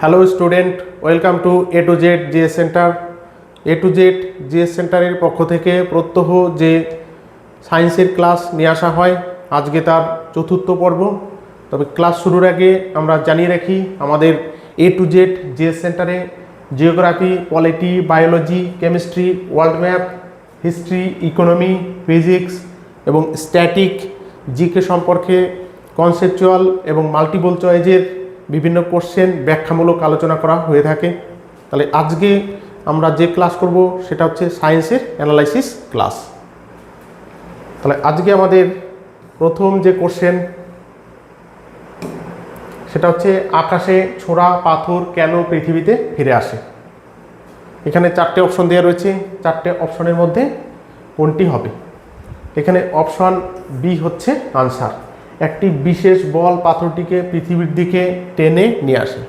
Hello student welcome to A to Z GS centre A to Z GS সেন্টারের পক্ষ থেকে প্রত্যহ যে সায়েন্সের ক্লাস নিয়ে আসা হয়, আজকে তার চতুর্থ পর্ব। তবে ক্লাস শুরুর আগে আমরা জানিয়ে রাখি, আমাদের এ টু জেড জিএস সেন্টারে geography, polity, biology, chemistry, world map, history, economy, physics এবং স্ট্যাটিক, জিকে সম্পর্কে কনসেপচুয়াল এবং মাল্টিপল চয়েজের বিভিন্ন কোশ্চেন ব্যাখ্যামূলক আলোচনা করা হয়ে থাকে। তাহলে আজকে আমরা যে ক্লাস করব, সেটা হচ্ছে সায়েন্সের অ্যানালাইসিস ক্লাস তাহলে আজকে আমাদের প্রথম যে কোশ্চেন সেটা হচ্ছে আকাশে ছোড়া পাথর কেন পৃথিবীতে ফিরে আসে? এখানে চারটে অপশন দেওয়া রয়েছে। চারটে অপশনের মধ্যে কোনটি হবে? এখানে অপশন বি হচ্ছে আনসার একটি বিশেষ বল পাথরটিকে পৃথিবীর দিকে টেনে নিয়ে আসে।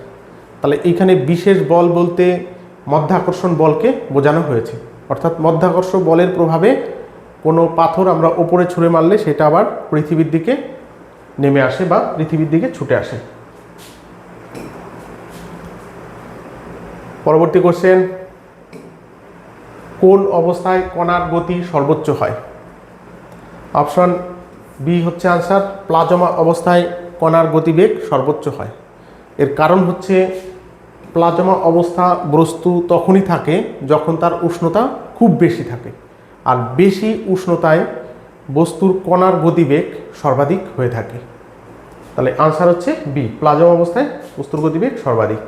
তাহলে এখানে বিশেষ বল বলতে মধ্যাকর্ষণ বলকে বোঝানো হয়েছে। অর্থাৎ মধ্যাকর্ষণ বলের প্রভাবে কোনো পাথর আমরা ওপরে ছুঁড়ে মারলে সেটা আবার পৃথিবীর দিকে নেমে আসে বা পৃথিবীর দিকে ছুটে আসে। পরবর্তী কোশ্চেন কোন অবস্থায় কণার গতি সর্বোচ্চ হয়? অপশন বি হচ্ছে আনসার, প্লাজমা অবস্থায় কণার গতিবেগ সর্বোচ্চ হয়। এর কারণ হচ্ছে প্লাজমা অবস্থা বস্তু তখনই থাকে যখন তার উষ্ণতা খুব বেশি থাকে। আর বেশি উষ্ণতায় বস্তুর কণার গতিবেগ সর্বাধিক হয়ে থাকে। তাহলে আনসার হচ্ছে বি, প্লাজমা অবস্থায় বস্তুর গতিবেগ সর্বাধিক।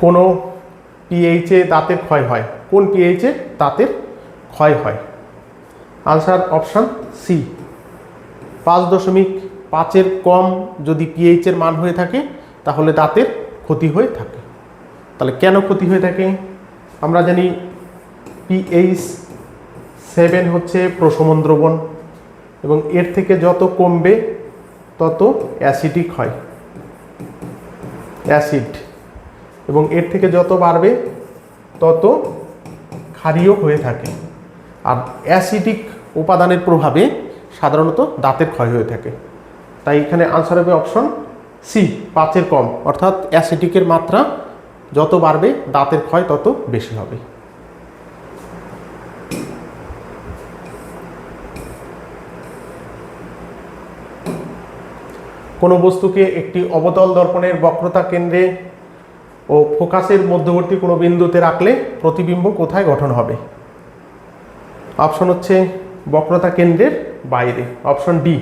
কোনো পিএইচে দাঁতের ক্ষয় হয়। কোন পিএইচে দাঁতের ক্ষয় হয়। আনসার অপশান সি পাঁচ দশমিক পাঁচের কম যদি পিএইচের মান হয়ে থাকে, তাহলে দাঁতের ক্ষতি হয়ে থাকে। তাহলে কেন ক্ষতি হয়ে থাকে? আমরা জানি পিএইচ সেভেন হচ্ছে প্রশমন দ্রবণ এবং এর থেকে যত কমবে, তত অ্যাসিডিক হয়। অ্যাসিড এবং এর থেকে যত বাড়বে, তত ক্ষারীয় হয়ে থাকে। আর অ্যাসিডিক উপাদানের প্রভাবে সাধারণত দাঁতের ক্ষয় হয়ে থাকে। তাই এখানে আনসার হবে অপশন সি পাঁচের কম। অর্থাৎ অ্যাসিডিকের মাত্রা যত বাড়বে, দাঁতের ক্ষয় তত বেশি হবে। কোনো বস্তুকে একটি অবতল দর্পণের বক্রতা কেন্দ্রে ও ফোকাসের মধ্যবর্তী কোনো বিন্দুতে রাখলে প্রতিবিম্ব কোথায় গঠন হবে? অপশন হচ্ছে বক্রতা কেন্দ্রের বাইরে। অপশন ডি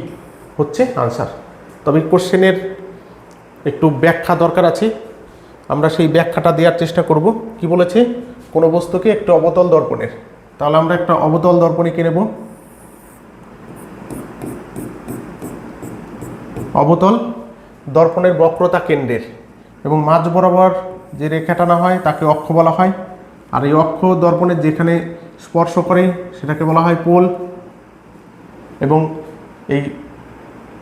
হচ্ছে আনসার। তবে কোশ্চেনের একটু ব্যাখ্যা দরকার আছে। আমরা সেই ব্যাখ্যাটা দেওয়ার চেষ্টা করব। কি বলেছে? কোনো বস্তুকে একটু অবতল দর্পণের। তাহলে আমরা একটা অবতল দর্পণে কিনে নেব? অবতল দর্পণের বক্রতা কেন্দ্রের এবং মাঝ বরাবর যে রেখা টানা হয়, তাকে অক্ষ বলা হয়। আর এই অক্ষ দর্পণের যেখানে স্পর্শ করে, সেটাকে বলা হয় পোল। এবং এই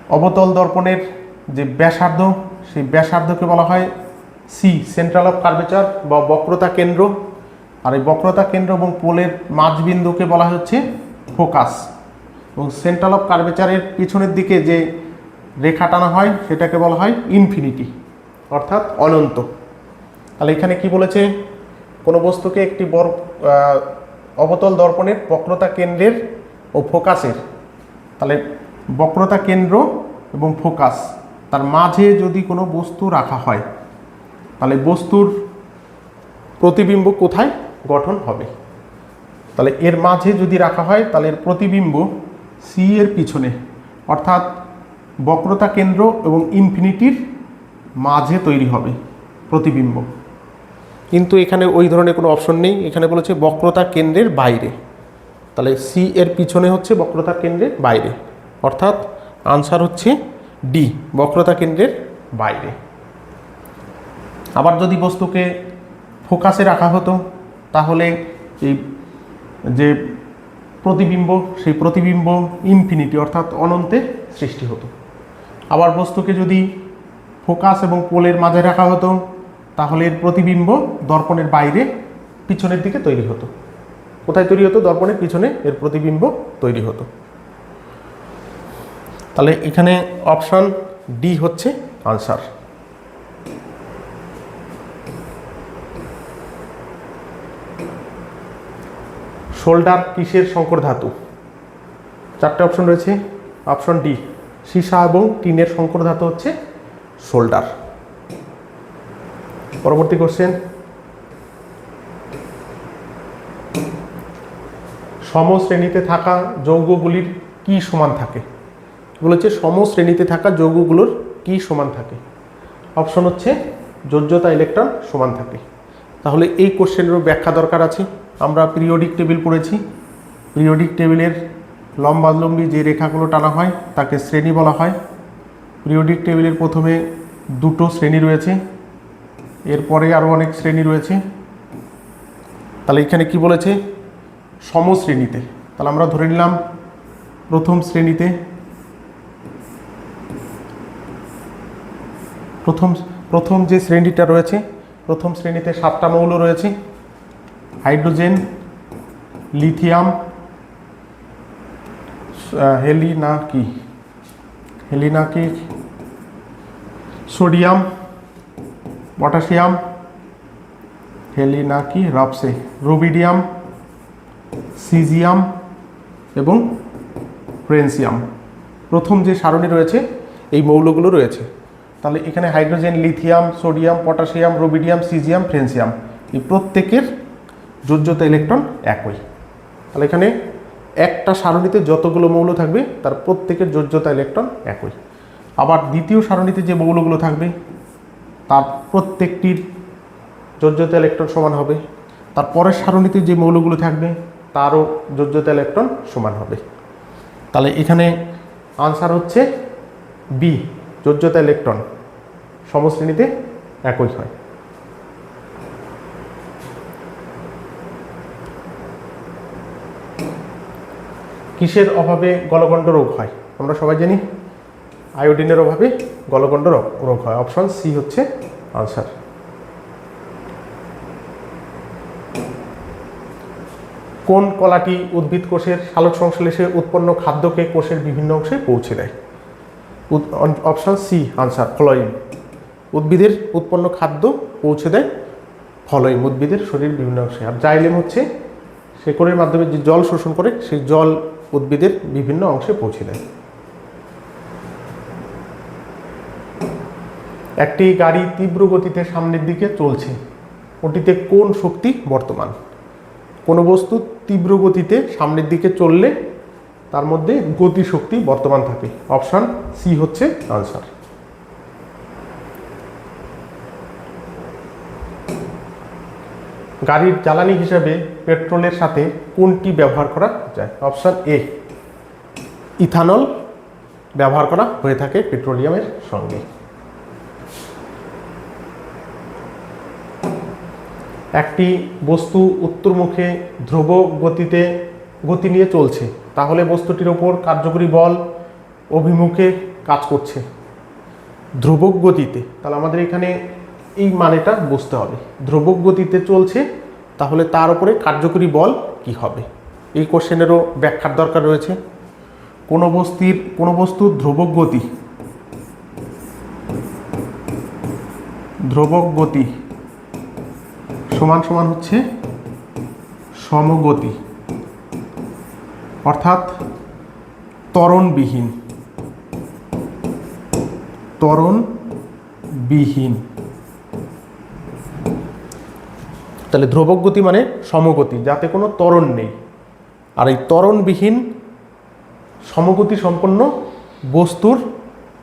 অবতল দর্পণের যে ব্যাসার্ধ, সেই ব্যাসার্ধকে বলা হয় সি সেন্ট্রাল অফ কার্ভেচার বা বক্রতা কেন্দ্র। আর এই বক্রতা কেন্দ্র এবং পোলের মাঝবিন্দুকে বলা হচ্ছে ফোকাস। এবং সেন্ট্রাল অফ কার্ভেচারের পিছনের দিকে যে রেখা টানা হয়, সেটাকে বলা হয় ইনফিনিটি অর্থাৎ অনন্ত। তাহলে এখানে কি বলেছে? কোনো বস্তুকে একটি বড় অবতল দর্পণের বক্রতা কেন্দ্রের ও ফোকাসের, তাহলে বক্রতা কেন্দ্র এবং ফোকাস, তার মাঝে যদি কোনো বস্তু রাখা হয়, তাহলে বস্তুর প্রতিবিম্ব কোথায় গঠন হবে? তাহলে এর মাঝে যদি রাখা হয়, তাহলে এর প্রতিবিম্ব সি এর পিছনে, অর্থাৎ বক্রতা কেন্দ্র এবং ইনফিনিটির মাঝে তৈরি হবে প্রতিবিম্ব। কিন্তু এখানে ওই ধরনের কোনো অপশন নেই। এখানে বলেছে বক্রতা কেন্দ্রের বাইরে। তাহলে সি এর পিছনে হচ্ছে বক্রতা কেন্দ্রের বাইরে। অর্থাৎ আনসার হচ্ছে ডি বক্রতা কেন্দ্রের বাইরে। আবার যদি বস্তুকে ফোকাসে রাখা হতো, তাহলে এই যে প্রতিবিম্ব, সেই প্রতিবিম্ব ইনফিনিটি অর্থাৎ অনন্তে সৃষ্টি হতো। আবার বস্তুকে যদি ফোকাস এবং পোলের মাঝে রাখা হতো তাহলে এর প্রতিবিম্ব দর্পণের বাইরে পিছনের দিকে তৈরি হতো। কোথায় তৈরি হতো? দর্পণের পিছনে এর প্রতিবিম্ব তৈরি হতো। তাহলে এখানে অপশান ডি হচ্ছে আনসার। শোল্ডার কিসের সংকর ধাতু? চারটে অপশন রয়েছে। অপশন ডি, সীসা এবং টিনের সংকর ধাতু হচ্ছে শোল্ডার। পরবর্তী কোশ্চেন সমশ্রেণীতে থাকা যৌগগুলির কি সমান থাকে? এগুলো হচ্ছে সমশ্রেণীতে থাকা যৌগগুলোর কি সমান থাকে? অপশন হচ্ছে যোজ্যতা ইলেকট্রন সমান থাকে। তাহলে এই কোশ্চেনেরও ব্যাখ্যা দরকার আছে। আমরা পিরিয়ডিক টেবিল পড়েছি। পিরিয়ডিক টেবিলের লম্বালম্বী যে রেখাগুলো টানা হয়, তাকে শ্রেণি বলা হয়। পিরিয়ডিক টেবিলের প্রথমে দুটো শ্রেণি রয়েছে। এরপরে আরও অনেক শ্রেণি রয়েছে। তাহলে এখানে কি বলেছে? সমশ্রেণীতে। তাহলে আমরা ধরে নিলাম প্রথম শ্রেণীতে। প্রথম প্রথম যে শ্রেণীটা রয়েছে, প্রথম শ্রেণীতে সাতটা মৌল রয়েছে। হাইড্রোজেন, লিথিয়াম, হেলিনা কি? হেলিনা কি? সোডিয়াম পটাশিয়াম হেলিনা কি রাপসে, রুবিডিয়াম, সিজিয়াম এবং ফ্রেন্সিয়াম। প্রথম যে সারণী রয়েছে, এই মৌলগুলো রয়েছে। তাহলে এখানে hydrogen, lithium, sodium, potassium, rubidium, caesium, francium এই প্রত্যেকের যোজ্যতা ইলেকট্রন একই। তাহলে এখানে একটা সারণীতে যতগুলো মৌল থাকবে, তার প্রত্যেকের যোজ্যতা ইলেকট্রন একই। আবার দ্বিতীয় সারণীতে যে মৌলগুলো থাকবে তার প্রত্যেকটির যোজ্যতা ইলেকট্রন সমান হবে। তার পরের সারণীতে যে মৌলগুলো থাকবে, তারও যোজ্যতা ইলেকট্রন সমান হবে। তাহলে এখানে আনসার হচ্ছে বি যোজ্যতা ইলেকট্রন সমশ্রেণীতে একই হয়। কিসের অভাবে গলগণ্ড রোগ হয়? আমরা সবাই জানি, আয়োডিনের অভাবে গলগণ্ড রোগ হয়। অপশন সি হচ্ছে আনসার কোন কলাটি উদ্ভিদ কোষের সালোক সংশ্লেষে উৎপন্ন খাদ্যকে কোষের বিভিন্ন অংশে পৌঁছে দেয়? অপশন সি আনসার ফলোইম উদ্ভিদের উৎপন্ন খাদ্য পৌঁছে দেয় ফলোইম উদ্ভিদের শরীর বিভিন্ন অংশে। আর জাইলেম হচ্ছে শেকড়ের মাধ্যমে যে জল শোষণ করে, সেই জল উদ্ভিদের বিভিন্ন অংশে পৌঁছে দেয়। একটি গাড়ি তীব্র গতিতে সামনের দিকে চলছে। ওটিতে কোন শক্তি বর্তমান? কোনো বস্তু তীব্র গতিতে সামনের দিকে চললে তার মধ্যে গতি শক্তি বর্তমান থাকে? অপশান সি হচ্ছে আনসার। গাড়ির জ্বালানি হিসাবে পেট্রোলের সাথে কোনটি ব্যবহার করা যায়? অপশান এ, ইথানল ব্যবহার করা হয়ে থাকে পেট্রোলিয়ামের সঙ্গে। একটি বস্তু উত্তরমুখে ধ্রুব গতিতে গতি নিয়ে চলছে। তাহলে বস্তুটির ওপর কার্যকরী বল অভিমুখে কাজ করছে। ধ্রুবক গতিতে। তাহলে আমাদের এখানে এই মানেটা বুঝতে হবে। ধ্রুবক গতিতে চলছে, তাহলে তার উপরে কার্যকরী বল কি হবে? এই কোশ্চেনেরও ব্যাখ্যার দরকার রয়েছে। কোনো বস্তির, কোনো বস্তুর ধ্রুবক গতি। ধ্রুবক গতি। সমান সমান হচ্ছে সমগতি। অর্থাৎ ত্বরণবিহীন। ত্বরণবিহীন। তাহলে ধ্রুবক গতি মানে সমগতি, যাতে কোনো তরণ নেই। আর এই তরণবিহীন সমগতি সম্পন্ন বস্তুর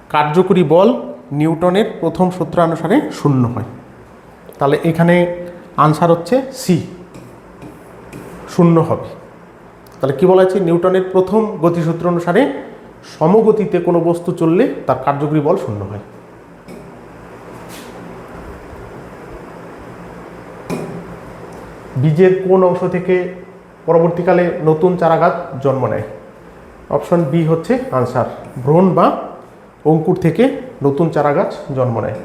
কার্যকরী বল নিউটনের প্রথম সূত্রানুসারে শূন্য হয়। তাহলে এখানে আনসার হচ্ছে সি। শূন্য হবে। তাহলে কি বলা হয়েছে? নিউটনের প্রথম গতিসূত্র অনুসারে সমগতিতে কোনো বস্তু চললে তার কার্যকরী বল শূন্য হয়। বীজের কোন অংশ থেকে পরবর্তীকালে নতুন চারাগাছ জন্ম নেয়? অপশন বি হচ্ছে আনসার। ভ্রূণ বা অঙ্কুর থেকে নতুন চারাগাছ জন্ম নেয়।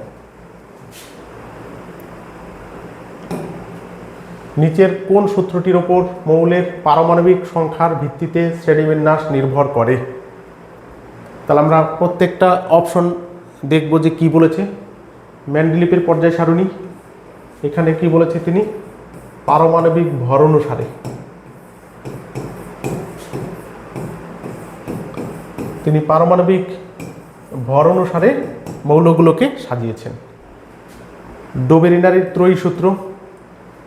নিচের কোন সূত্রটির ওপর মৌলের পারমাণবিক সংখ্যার ভিত্তিতে শ্রেণীবিন্যাস নির্ভর করে? তাহলে আমরা প্রত্যেকটা অপশন দেখব যে কি বলেছে। ম্যান্ডলিপের পর্যায় সারণী, এখানে কি বলেছে তিনি? পারমাণবিক ভর অনুসারে। তিনি পারমাণবিক ভর অনুসারে মৌলগুলোকে সাজিয়েছেন। ডোবেরিনারের ত্রয়ী সূত্র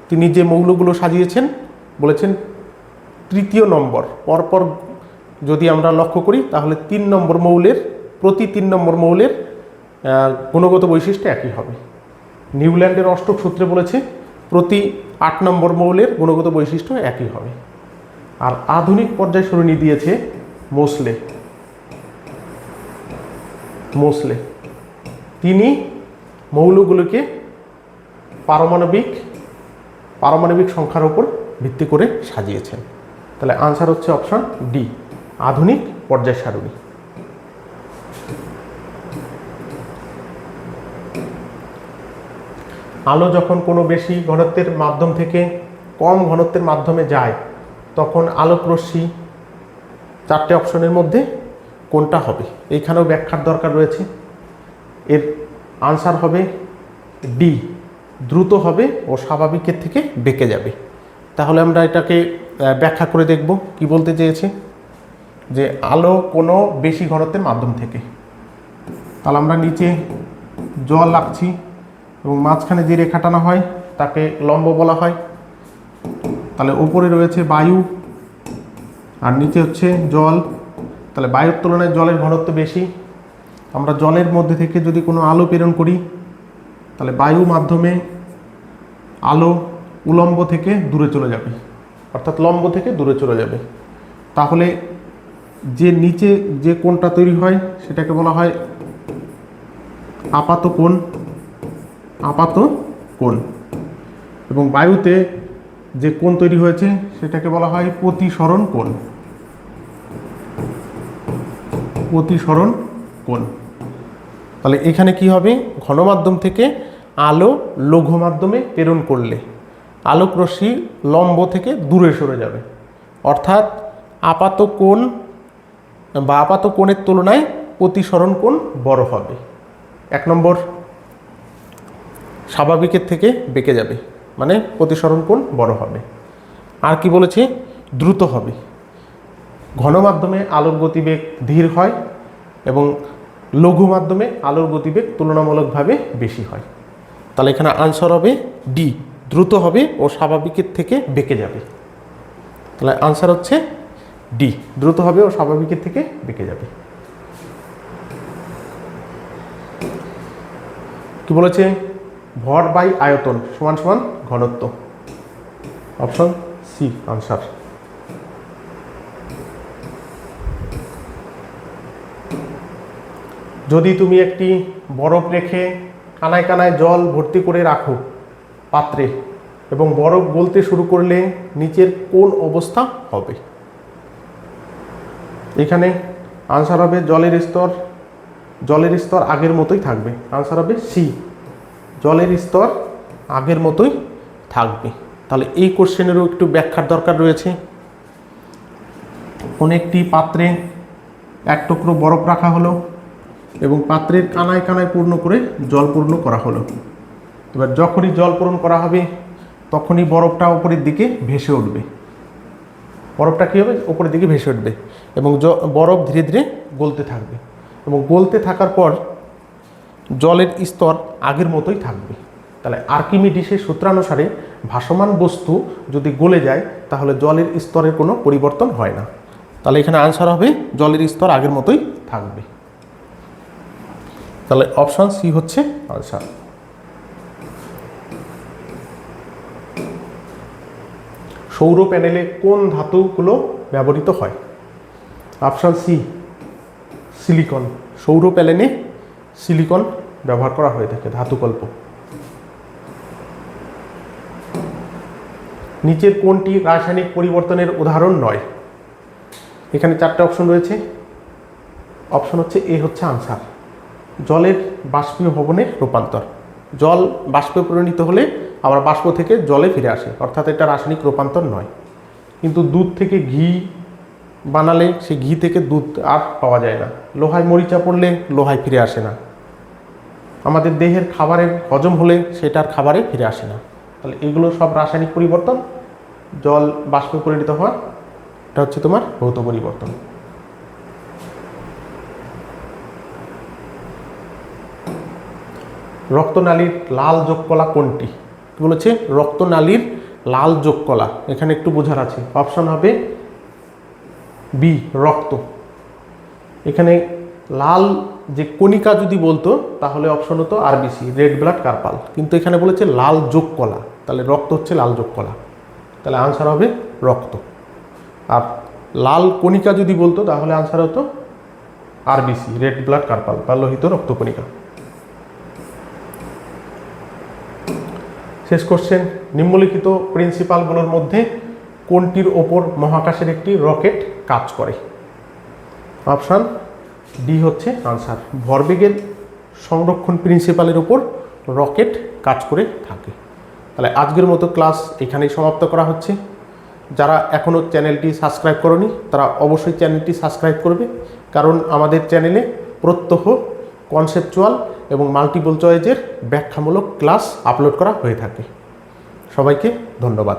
তিনি যে মৌলগুলো সাজিয়েছেন, বলেছেন তৃতীয় নম্বর, পরপর যদি আমরা লক্ষ্য করি, তাহলে তিন নম্বর মৌলের, প্রতি তিন নম্বর মৌলের গুণগত বৈশিষ্ট্য একই হবে। নিউল্যান্ডের অষ্টক সূত্রে বলেছে, প্রতি আট নম্বর মৌলের গুণগত বৈশিষ্ট্য একই হবে। আর আধুনিক পর্যায় সরণি দিয়েছে মোসলে। মোসলে। তিনি মৌলগুলোকে পারমাণবিক পারমাণবিক সংখ্যার উপর ভিত্তি করে সাজিয়েছেন। তাহলে আনসার হচ্ছে অপশন ডি আধুনিক পর্যায় সারণী। আলো যখন কোনো বেশি ঘনত্বের মাধ্যম থেকে কম ঘনত্বের মাধ্যমে যায়, তখন আলোক রশ্মি চারটে অপশনের মধ্যে কোনটা হবে? এইখানেও ব্যাখ্যার দরকার রয়েছে। এর আনসার হবে ডি দ্রুত হবে ও স্বাভাবিকের থেকে বেঁকে যাবে। তাহলে আমরা এটাকে ব্যাখ্যা করে দেখব কি বলতে চেয়েছে। যে আলো কোনো বেশি ঘনত্বের মাধ্যম থেকে। তাহলে আমরা নিচে জল রাখছি এবং মাঝখানে যে রেখা টানা হয় তাকে লম্ব বলা হয়। তাহলে উপরে রয়েছে বায়ু আর নিচে হচ্ছে জল। তাহলে বায়ুর তুলনায় জলের ঘনত্ব বেশি। আমরা জলের মধ্যে থেকে যদি কোনো আলো প্রেরণ করি তাহলে বায়ু মাধ্যমে আলো উলম্ব থেকে দূরে চলে যাবে, অর্থাৎ লম্ব থেকে দূরে চলে যাবে। তাহলে যে নিচে যে কোণটা তৈরি হয় সেটাকে বলা হয় আপাত কোণ আপাত কোণ। এবং বায়ুতে যে কোণ তৈরি হয়েছে সেটাকে বলা হয় প্রতিসরণ কোণ। প্রতিসরণ কোণ। তাহলে এখানে কি হবে? ঘনমাধ্যম থেকে আলো লঘু মাধ্যমে প্রেরণ করলে আলোক রশ্মি লম্ব থেকে দূরে সরে যাবে। অর্থাৎ আপাত কোণ বা আপাত কোণের তুলনায় প্রতিসরণ কোণ বড় হবে। এক নম্বর, স্বাভাবিকের থেকে বেঁকে যাবে মানে প্রতিসরণ কোণ বড় হবে। আর কি বলেছে? দ্রুত হবে। ঘন মাধ্যমে আলোর গতিবেগ ধীর হয় এবং লঘু মাধ্যমে আলোর গতিবেগ তুলনামূলকভাবে বেশি হয়। তাহলে এখানে আনসার হবে ডি দ্রুত হবে ও স্বাভাবিকের থেকে বেঁকে যাবে। তাহলে আনসার হচ্ছে ডি দ্রুত হবে ও স্বাভাবিকের থেকে বেঁকে যাবে। কি বলেছে? ভর বাই আয়তন সমান সমান ঘনত্ব। অপশন সি আনসার যদি তুমি একটি বরফ রেখে কানায় কানায় জল ভর্তি করে রাখো পাত্রে এবং বরফ গলতে শুরু করলে নিচের কোন অবস্থা হবে? এখানে আনসার হবে জলের স্তর জলের স্তর আগের মতোই থাকবে। আনসার হবে সি জলের স্তর আগের মতোই থাকবে। তাহলে এই কোশ্চেনেরও একটু ব্যাখ্যার দরকার রয়েছে। কোনো একটি পাত্রে এক টুকরো বরফ রাখা হলো এবং পাত্রের কানায় কানায় পূর্ণ করে জল পূর্ণ করা হলো। এবার যখনই জল পূরণ করা হবে, তখনই বরফটা ওপরের দিকে ভেসে উঠবে। বরফটা কী হবে? ওপরের দিকে ভেসে উঠবে এবং বরফ ধীরে ধীরে গলতে থাকবে এবং গলতে থাকার পর জলের স্তর আগের মতোই থাকবে। তাহলে আর্কিমিডিসের সূত্রানুসারে ভাসমান বস্তু যদি গলে যায়, তাহলে জলের স্তরের কোনো পরিবর্তন হয় না। তাহলে এখানে আনসার হবে, জলের স্তর আগের মতোই থাকবে। তাহলে অপশন সি হচ্ছে আলসার সৌর প্যানেলে কোন ধাতুগুলো ব্যবহৃত হয়? অপশন সি সিলিকন সৌর প্যানেলে সিলিকন ব্যবহার করা হয়ে থাকে, ধাতুকল্প। নিচের কোনটি রাসায়নিক পরিবর্তনের উদাহরণ নয়? এখানে চারটে অপশন রয়েছে। অপশন হচ্ছে এ হচ্ছে আনসার। জলের বাষ্পীয় ভবনের রূপান্তর। জল বাষ্পে পরিণত হলে আবার বাষ্প থেকে জলে ফিরে আসে, অর্থাৎ এটা রাসায়নিক রূপান্তর নয়। কিন্তু দুধ থেকে ঘি বানালে সে ঘি থেকে দুধ আর পাওয়া যায় না। লোহায় মরিচা পড়লে লোহায় ফিরে আসে না। আমাদের দেহের খাবারের হজম হলে সেটার খাবারে ফিরে আসে না। তাহলে এগুলো সব রাসায়নিক পরিবর্তন। জল বাষ্পে পরিণত হওয়া, এটা হচ্ছে তোমার ভৌত পরিবর্তন। রক্তনালীর লাল যোগকলা কোনটি? কি বলেছে? রক্তনালীর লাল যোগকলা এখানে একটু বোঝার আছে। অপশন হবে বি রক্ত। এখানে লাল যে কণিকা যদি বলতো, তাহলে অপশন হতো আরবিসি রেড ব্লাড কার্পাল কিন্তু এখানে বলেছে লাল যোগ কলা। তাহলে রক্ত হচ্ছে লাল যোগ কলা। তাহলে আনসার হবে রক্ত। আর লাল কণিকা যদি বলতো, তাহলে আনসার হতো আরবিসি রেড ব্লাড কার্পাল বা লোহিত রক্তকণিকা শেষ কোশ্চেন নিম্নলিখিত প্রিন্সিপালগুলোর মধ্যে কোনটির ওপর মহাকাশের একটি রকেট কাজ করে? অপশান ডি হচ্ছে আনসার ভরবেগের সংরক্ষণ প্রিন্সিপালের ওপর রকেট কাজ করে থাকে। তাহলে আজকের মতো ক্লাস এখানেই সমাপ্ত করা হচ্ছে। যারা এখনও চ্যানেলটি সাবস্ক্রাইব করনি, তারা অবশ্যই চ্যানেলটি সাবস্ক্রাইব করবে। কারণ আমাদের চ্যানেলে প্রত্যহ কনসেপচুয়াল এবং মাল্টিপল চয়েজের ব্যাখ্যামূলক ক্লাস আপলোড করা হয়ে থাকে। সবাইকে ধন্যবাদ।